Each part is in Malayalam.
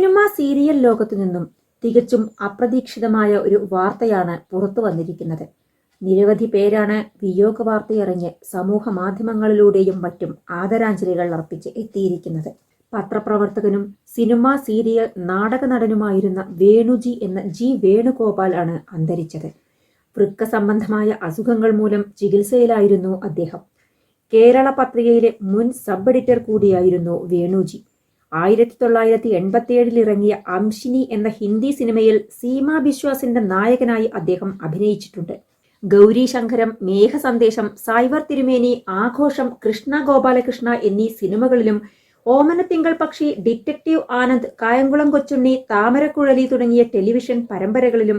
സിനിമ സീരിയൽ ലോകത്തു നിന്നും തികച്ചും അപ്രതീക്ഷിതമായ ഒരു വാർത്തയാണ് പുറത്തു വന്നിരിക്കുന്നത്. നിരവധി പേരാണ് വിയോഗ വാർത്തയറിഞ്ഞ് സമൂഹ മാധ്യമങ്ങളിലൂടെയും മറ്റും ആദരാഞ്ജലികൾ അർപ്പിച്ച് എത്തിയിരിക്കുന്നത്. പത്രപ്രവർത്തകനും സിനിമ സീരിയൽ നാടക നടനുമായിരുന്ന വേണുജി എന്ന ജി വേണുഗോപാൽ ആണ് അന്തരിച്ചത്. വൃക്ക സംബന്ധമായ അസുഖങ്ങൾ മൂലം ചികിത്സയിലായിരുന്നു അദ്ദേഹം. കേരള പത്രികയിലെ മുൻ സബ് എഡിറ്റർ കൂടിയായിരുന്നു വേണുജി. ആയിരത്തി തൊള്ളായിരത്തി എൺപത്തിയേഴിൽ ഇറങ്ങിയ അംഷിനി എന്ന ഹിന്ദി സിനിമയിൽ സീമാ ബിശ്വാസിന്റെ നായകനായി അദ്ദേഹം അഭിനയിച്ചിട്ടുണ്ട്. ഗൗരി ശങ്കരം മേഘ സന്ദേശം സൈവർ തിരുമേനി ആഘോഷം കൃഷ്ണ ഗോപാലകൃഷ്ണ എന്നീ സിനിമകളിലും ഓമനത്തിങ്കൾ പക്ഷി ഡിറ്റക്റ്റീവ് ആനന്ദ് കായംകുളം കൊച്ചുണ്ണി താമരക്കുഴലി തുടങ്ങിയ ടെലിവിഷൻ പരമ്പരകളിലും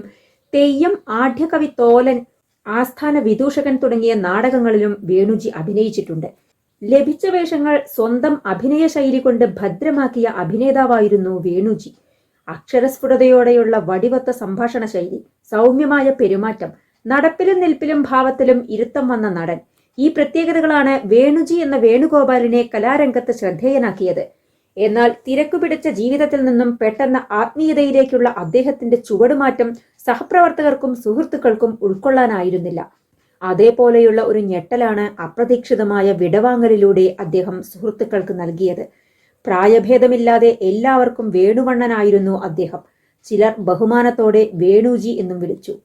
തെയ്യം ആഢ്യകവി തോലൻ ആസ്ഥാന വിദൂഷകൻ തുടങ്ങിയ നാടകങ്ങളിലും വേണുജി അഭിനയിച്ചിട്ടുണ്ട്. ലഭിച്ച വേഷങ്ങൾ സ്വന്തം അഭിനയ ശൈലി കൊണ്ട് ഭദ്രമാക്കിയ അഭിനേതാവായിരുന്നു വേണുജി. അക്ഷരസ്ഫുടതയോടെയുള്ള വടിവത്ത സംഭാഷണ ശൈലി സൗമ്യമായ പെരുമാറ്റം നടപ്പിലും നിൽപ്പിലും ഭാവത്തിലും ഇരുത്തം വന്ന നടൻ. ഈ പ്രത്യേകതകളാണ് വേണുജി എന്ന വേണുഗോപാലിനെ കലാരംഗത്ത് ശ്രദ്ധേയനാക്കിയത്. എന്നാൽ തിരക്കുപിടിച്ച ജീവിതത്തിൽ നിന്നും പെട്ടെന്ന് ആത്മീയതയിലേക്കുള്ള അദ്ദേഹത്തിന്റെ ചുവടുമാറ്റം സഹപ്രവർത്തകർക്കും സുഹൃത്തുക്കൾക്കും ഉൾക്കൊള്ളാനായിരുന്നില്ല. അതേപോലെയുള്ള ഒരു ഞെട്ടലാണ് അപ്രതീക്ഷിതമായ വിടവാങ്ങലിലൂടെ അദ്ദേഹം സുഹൃത്തുക്കൾക്ക് നൽകിയത്. പ്രായഭേദമില്ലാതെ എല്ലാവർക്കും വേണുവണ്ണനായിരുന്നു അദ്ദേഹം. ചിലർ ബഹുമാനത്തോടെ വേണുജി എന്നും വിളിച്ചു.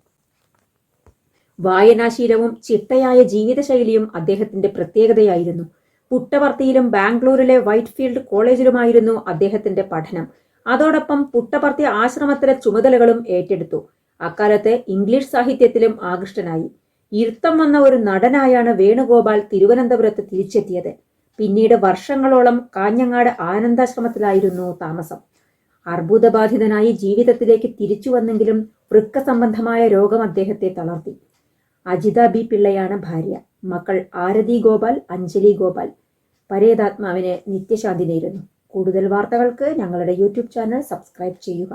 വായനാശീലവും ചിട്ടയായ ജീവിതശൈലിയും അദ്ദേഹത്തിന്റെ പ്രത്യേകതയായിരുന്നു. പുട്ടപർത്തിയിലും ബാംഗ്ലൂരിലെ വൈറ്റ്ഫീൽഡ് കോളേജിലുമായിരുന്നു അദ്ദേഹത്തിന്റെ പഠനം. അതോടൊപ്പം പുട്ടപർത്തി ആശ്രമത്തിലെ ചുമതലകളും ഏറ്റെടുത്തു. അക്കാലത്ത് ഇംഗ്ലീഷ് സാഹിത്യത്തിലും ആകൃഷ്ടനായി. ഇരുത്തം വന്ന ഒരു നടനായാണ് വേണുഗോപാൽ തിരുവനന്തപുരത്ത് തിരിച്ചെത്തിയത്. പിന്നീട് വർഷങ്ങളോളം കാഞ്ഞങ്ങാട് ആനന്ദാശ്രമത്തിലായിരുന്നു താമസം. അർബുദബാധിതനായി ജീവിതത്തിലേക്ക് തിരിച്ചു വന്നെങ്കിലും വൃക്ക സംബന്ധമായ രോഗം അദ്ദേഹത്തെ തളർത്തി. അജിത ബി പിള്ളയാണ് ഭാര്യ. മക്കൾ ആരതി ഗോപാൽ അഞ്ജലി ഗോപാൽ. പരേതാത്മാവിന് നിത്യശാന്തി നേരുന്നു. കൂടുതൽ വാർത്തകൾക്ക് ഞങ്ങളുടെ യൂട്യൂബ് ചാനൽ സബ്സ്ക്രൈബ് ചെയ്യുക.